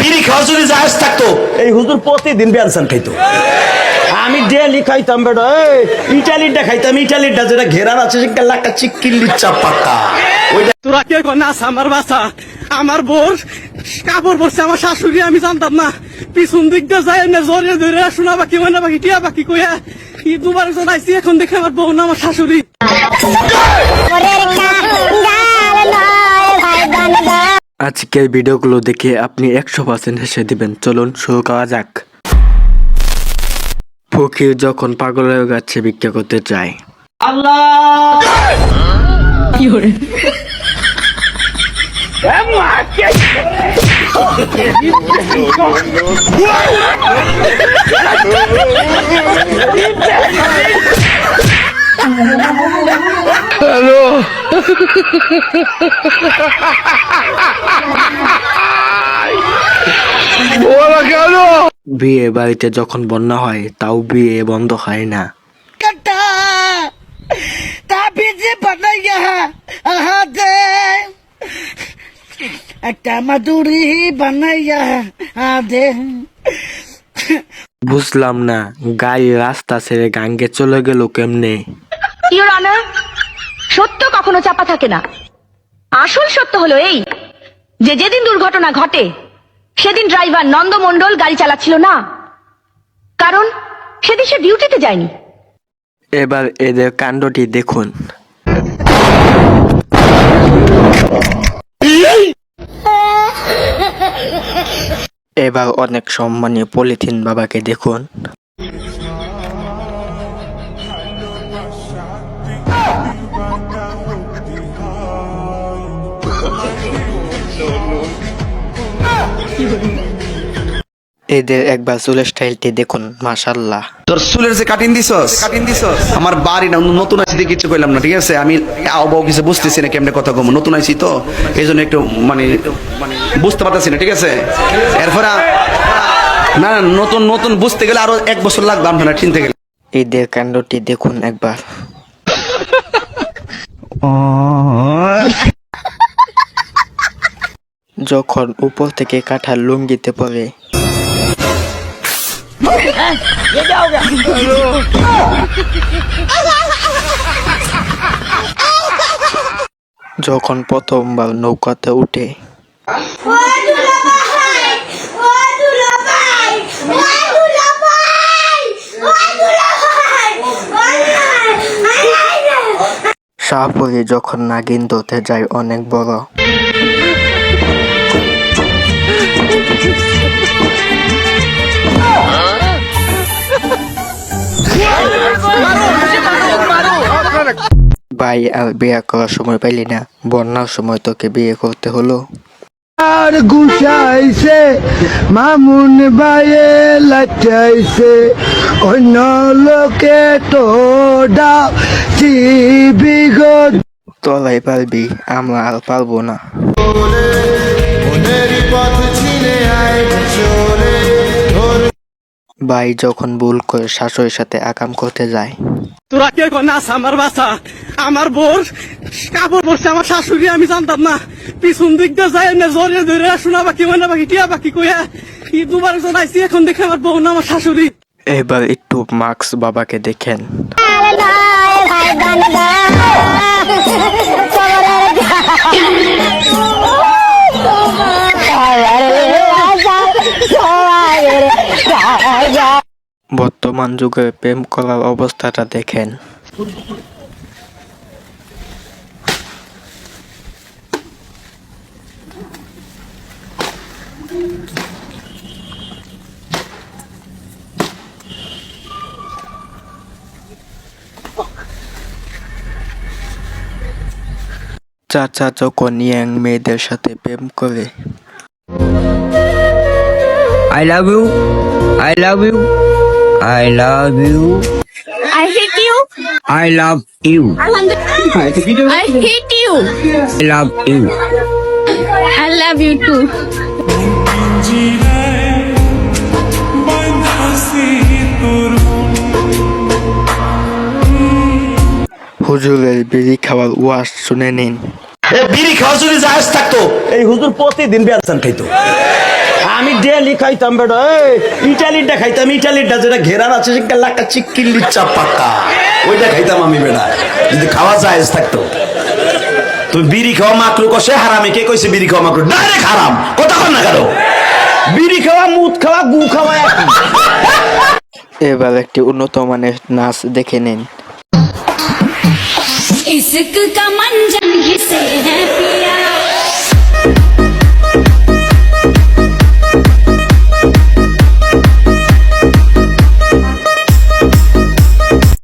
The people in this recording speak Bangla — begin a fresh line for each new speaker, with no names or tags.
বিড়ি খাওয়ার যদি জাহাজ থাকতো এই হুজুর প্রতিদিন বেলসান খাইতো। আমি ডেলি খাইতাম বেটা এই, ইটালিটা খাইতাম ইটালিটা যেটা ঘেরার আছে সেটা লাকা চিক্কিল্লি চাপাতা ওইটা
তোরা কে নাস আমার বাসা আমার বোর কাপড় পরছে আমার শাশুড়ি আমি জানতাম না। পিছন দিক দিয়ে যায় না জোরে ধরে শোনা বাকি মানে বাকি টিয়া বাকি কইয়া ই দুবার জন এখন দেখে আমার বউ না আমার শাশুড়ি।
আজকের ভিডিওগুলো দেখে আপনি একশো পার্সেন্ট হেসে দিবেন। চলুন শুরু করা যাক। ফকির যখন পাগলের কাছে ভিক্ষা করতে চায় Hello. ওরা কেন বিয়ে বাড়িতে যখন বন্যা হয় তাও বিয়ে বন্ধ হয় না। বুঝলাম না গাড়ি রাস্তা ছেড়ে গাঙ্গে চলে গেল কেমনে?
সত্য কখনো চাপা থাকে না। আসল সত্য হলো এই যে যেদিন দুর্ঘটনা ঘটে, সেদিন ড্রাইভার নন্দমণ্ডল গাড়ি চালাচ্ছিল না। কারণ সেদিন সে ডিউটিতে যায়নি।
এবার এদের কাণ্ডটি দেখুন। এবার অনেক সম্মানীয় পলিথিন বাবাকে দেখুন। এদের একবার চুলের স্টাইলটি দেখুন মাসাল্লাহ
তোর চুলের যে কাটিং দিছস কাটিং দিছস আমার বাড়ি না নতুন আছি দিয়ে কিছু কইলাম না ঠিক আছে? আমি আও বাও কিছু বুঝতেছি না কেমনে কথা কম নতুন আইছি তো এই জন্য একটু মানে বুঝতে পারতেছি না ঠিক আছে? এরপরে না না নতুন নতুন বুঝতে গেলে আরও এক বছর লাগবে আপনারা চিনতে গেলে।
এদের কাণ্ডটি দেখুন একবার। যখন উপর থেকে কাঁঠাল লুঙ্গিতে পড়ে। যখন প্রথমবার নৌকাতে উঠে। শাহপুরে যখন নাগিন ধরতে যায় অনেক বড়। ভাই আর বিয়ে করার সময় পাইলি না বন্যার সময় তোকে বিয়ে করতে হলো।
আর গুছাইছে মামুন বায়ে লাচাইছে অন্য লোকে তো ডাও বিগত
তোলাই পারবি আমরা আর পারব না। ভাই যখন ভুল করে শাশুড়ির সাথে আকাম করতে যায়।
তোরা কে নাস আমার বাসা? আমার বোর কাপড় পরছে আমার শাশুড়ি আমি জানতাম না। পিছন দিক দিয়ে যায় না জোরে ধরে শোনা বাকি মানে বাকি টিয়া বাকি কইয়া ই দুবার জন আইসি এখন দেখে আমার বউ না আমার শাশুড়ি।
এবার একটু মার্কস বাবাকে দেখেন। বর্তমান যুগে প্রেম করার অবস্থাটা দেখেন। চাচা যখন ইয়াং মেয়েদের সাথে প্রেম করে
I love you. I love you. I love you.
I hate you.
I love you.
I hate you.
I love you.
I love you too.
হুজুরের বিড়ি খাওয়ার ওয়াজ শুনে নিন
বিড়ি খাওয়ার যদি জাহাজ থাকতো এই হুজুর প্রতিদিন বেলসান খাইতো আমি ডেলি খাইতাম বেটা এই ইটালিটা খাইতাম ইটালিটা যেটা ঘেরার আছে সেটা লাকা চিক্কিল্লি ওইটা খাইতাম আমি বেটা যদি খাওয়া যায় থাকতো। তুমি বিড়ি খাওয়া মাকড়ু কষে হারামে কে কইছে বিড়ি খাওয়া মাকড়ু? ডাইরেক্ট হারাম কথা বল না কারও বিড়ি খাওয়া মুদ খাওয়া গু খাওয়া
এবার একটি উন্নত মানের নাচ দেখে নিন।
ইসক কা মঞ্জা